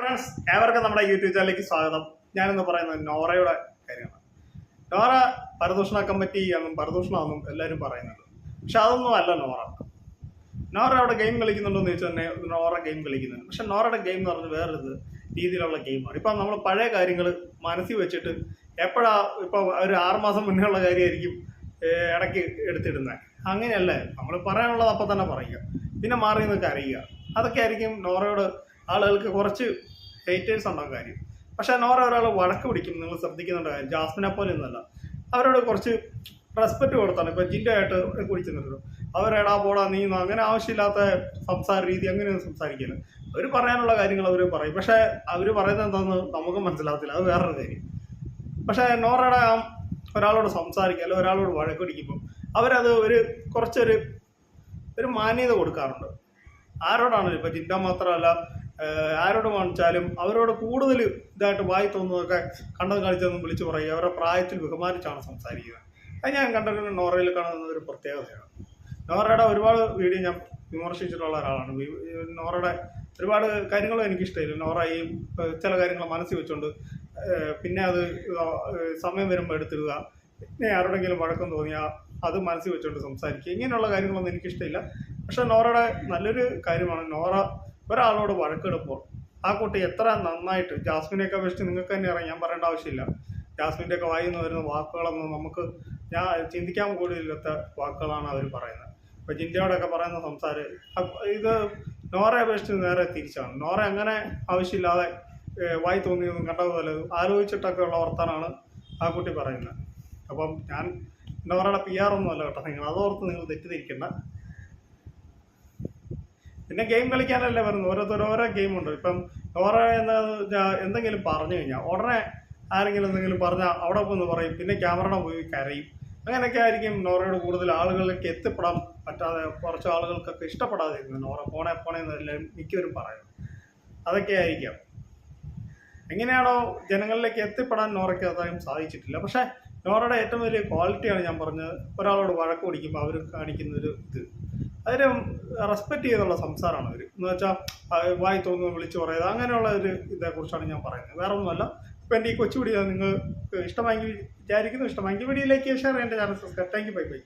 Friends ഏവർക്കും നമ്മുടെ YouTube ചാനലിലേക്ക് സ്വാഗതം. ഞാനിന്ന് പറയുന്നത് നോറയുടെ കാര്യമാണ്. നോറ പരദൂഷണ കമ്മിറ്റി എന്നും പരദൂഷണമെന്നും എല്ലാവരും പറയുന്നുണ്ട്. പക്ഷെ അതൊന്നും അല്ല നോറ. നോറ അവിടെ ഗെയിം കളിക്കുന്നുണ്ടോ എന്ന് ചോദിച്ചാൽ തന്നെ നോറ ഗെയിം കളിക്കുന്നുണ്ട്. പക്ഷെ നോറയുടെ ഗെയിം എന്ന് പറഞ്ഞാൽ വേറൊരു രീതിയിലുള്ള ഗെയിമാണ് ഇപ്പം നമ്മൾ പഴയ കാര്യങ്ങൾ മനസ്സിൽ വെച്ചിട്ട് എപ്പോഴാ ഇപ്പം ഒരു ആറുമാസം മുന്നേ ഉള്ള കാര്യമായിരിക്കും ഇടയ്ക്ക് എടുത്തിടുന്നത്. അങ്ങനെയല്ലേ? നമ്മൾ പറയാനുള്ളത് അപ്പം തന്നെ പറയുക. പിന്നെ മാറി നിന്നൊക്കെ അറിയുക അതൊക്കെ ആയിരിക്കും നോറയോട് ആളുകൾക്ക് കുറച്ച് ഹേറ്റേഴ്സ് ഉണ്ടാകും കാര്യം. പക്ഷെ നോറ ഒരാൾ വഴക്ക് പിടിക്കും നിങ്ങൾ ശ്രദ്ധിക്കുന്നുണ്ട് കാര്യം. ജാസ്മിനെ പോലെ ഒന്നുമല്ല. അവരോട് കുറച്ച് റെസ്പെക്ട് കൊടുത്താണ്. ഇപ്പൊ ജിന്റെ ആയിട്ട് കുടിച്ചിട്ടുണ്ടല്ലോ അവരെടാ പോടാ നീ അങ്ങനെ ആവശ്യമില്ലാത്ത സംസാര രീതി അങ്ങനെയൊന്നും സംസാരിക്കില്ല അവർ പറയാനുള്ള കാര്യങ്ങൾ അവർ പറയും. പക്ഷെ അവർ പറയുന്നത് എന്താണെന്ന് നമുക്ക് മനസ്സിലാകത്തില്ല. അത് വേറൊരു കാര്യം. പക്ഷെ നോറയുടെ ഒരാളോട് സംസാരിക്കുക അല്ലെങ്കിൽ ഒരാളോട് വഴക്കടിക്കുമ്പോൾ അവരത് ഒരു കുറച്ചൊരു ഒരു മാന്യത കൊടുക്കാറുണ്ട്. ആരോടാണ് ഇപ്പൊ ജിന്റെ മാത്രമല്ല ആരോട് കാണിച്ചാലും അവരോട് കൂടുതൽ ഇതായിട്ട് വായി തോന്നുന്നതൊക്കെ കണ്ടത് കാണിച്ചതെന്നും വിളിച്ചു പറയുക. അവരുടെ പ്രായത്തിൽ ബഹുമാനിച്ചാണ് സംസാരിക്കുക. അത് ഞാൻ കണ്ടിട്ടുണ്ട് നോറയിൽ കാണുന്ന ഒരു പ്രത്യേകതയാണ്. നോറയുടെ ഒരുപാട് വീഡിയോ ഞാൻ വിമർശിച്ചിട്ടുള്ള ഒരാളാണ്. നോറയുടെ ഒരുപാട് കാര്യങ്ങളും എനിക്ക് ഇഷ്ടമില്ല നോറ ഈ ചില കാര്യങ്ങൾ മനസ്സിൽ വെച്ചുകൊണ്ട് പിന്നെ അത് സമയം വരുമ്പോൾ എടുത്തിടുക. പിന്നെ ആരോടെങ്കിലും വഴക്കം തോന്നിയാൽ അത് മനസ്സിൽ വെച്ചുകൊണ്ട് സംസാരിക്കുക. ഇങ്ങനെയുള്ള കാര്യങ്ങളൊന്നും എനിക്കിഷ്ടമില്ല. പക്ഷെ നോറയുടെ നല്ലൊരു കാര്യമാണ് നോറ ഒരാളോട് വഴക്കെടുപ്പോൾ ആ കുട്ടി എത്ര നന്നായിട്ട് ജാസ്മിനെയൊക്കെ അപേക്ഷിച്ച് നിങ്ങൾക്ക് തന്നെ അറിയാം ഞാൻ പറയേണ്ട ആവശ്യമില്ല. ജാസ്മിന്റെ ഒക്കെ വായിൽ നിന്ന് വരുന്ന വാക്കുകളൊന്നും നമുക്ക് ഞാൻ ചിന്തിക്കാൻ കൂടിയില്ലാത്ത വാക്കുകളാണ് അവർ പറയുന്നത്. ഇപ്പൊ ജിൻഡയോടൊക്കെ പറയുന്ന സംസാരം ഇത് നോറയെ അപേക്ഷിച്ച് നേരെ തിരിച്ചാണ്. നോറ അങ്ങനെ ആവശ്യമില്ലാതെ വായി തോന്നിയൊന്നും കണ്ടതുപോലെ ആലോചിച്ചിട്ടൊക്കെ ഉള്ള വർത്താനാണ് ആ കുട്ടി പറയുന്നത്. അപ്പം ഞാൻ നോറയുടെ പി ആർ ഒന്നും അല്ല കേട്ടോ നിങ്ങൾ അതോർത്ത് നിങ്ങൾ തെറ്റിദ്ധരിക്കണ്ട. പിന്നെ ഗെയിം കളിക്കാനല്ലേ വരുന്നത്? ഓരോരുത്തർ ഓരോ ഗെയിം ഉണ്ട്. ഇപ്പം ഓരോ എന്താ എന്തെങ്കിലും പറഞ്ഞു കഴിഞ്ഞാൽ ഉടനെ ആരെങ്കിലും എന്തെങ്കിലും പറഞ്ഞാൽ അവിടെ പോയി പറയും. പിന്നെ ക്യാമറയുടെ പോയി കരയും. അങ്ങനെയൊക്കെ ആയിരിക്കും നോറയോട് കൂടുതൽ ആളുകളിലേക്ക് എത്തിപ്പെടാൻ പറ്റാതെ കുറച്ച് ആളുകൾക്കൊക്കെ ഇഷ്ടപ്പെടാതെ ഇരുന്നത് നോറ പോണേ പോണേ എന്നെല്ലാം മിക്കവരും പറയും. അതൊക്കെ ആയിരിക്കാം. എങ്ങനെയാണോ ജനങ്ങളിലേക്ക് എത്തിപ്പെടാൻ നോറയ്ക്ക് അതായും സാധിച്ചിട്ടില്ല. പക്ഷേ നോറയുടെ ഏറ്റവും വലിയ ക്വാളിറ്റിയാണ് ഞാൻ പറഞ്ഞത്. ഒരാളോട് വഴക്ക് പിടിക്കുമ്പോൾ അവർ കാണിക്കുന്ന ഒരു ഇത്. അതിന് റെസ്പെക്ട് ചെയ്തുള്ള സംസാരമാണ് അവർ എന്ന് വെച്ചാൽ വായി തോന്നുന്നു വിളിച്ചു പറയുന്നത് അങ്ങനെയുള്ള ഒരു ഇതേക്കുറിച്ചാണ് ഞാൻ പറയുന്നത്. വേറെ ഒന്നുമല്ല ഇപ്പം എന്റെ ഈ കൊച്ചു വീഡിയോ നിങ്ങൾക്ക് ഇഷ്ടമായെങ്കിൽ വിചാരിക്കുന്നു ഇഷ്ടമായെങ്കിൽ വീഡിയോയിലേക്ക് ഷെയർ ചെയ്യേണ്ട channel subscribe thank you bye bye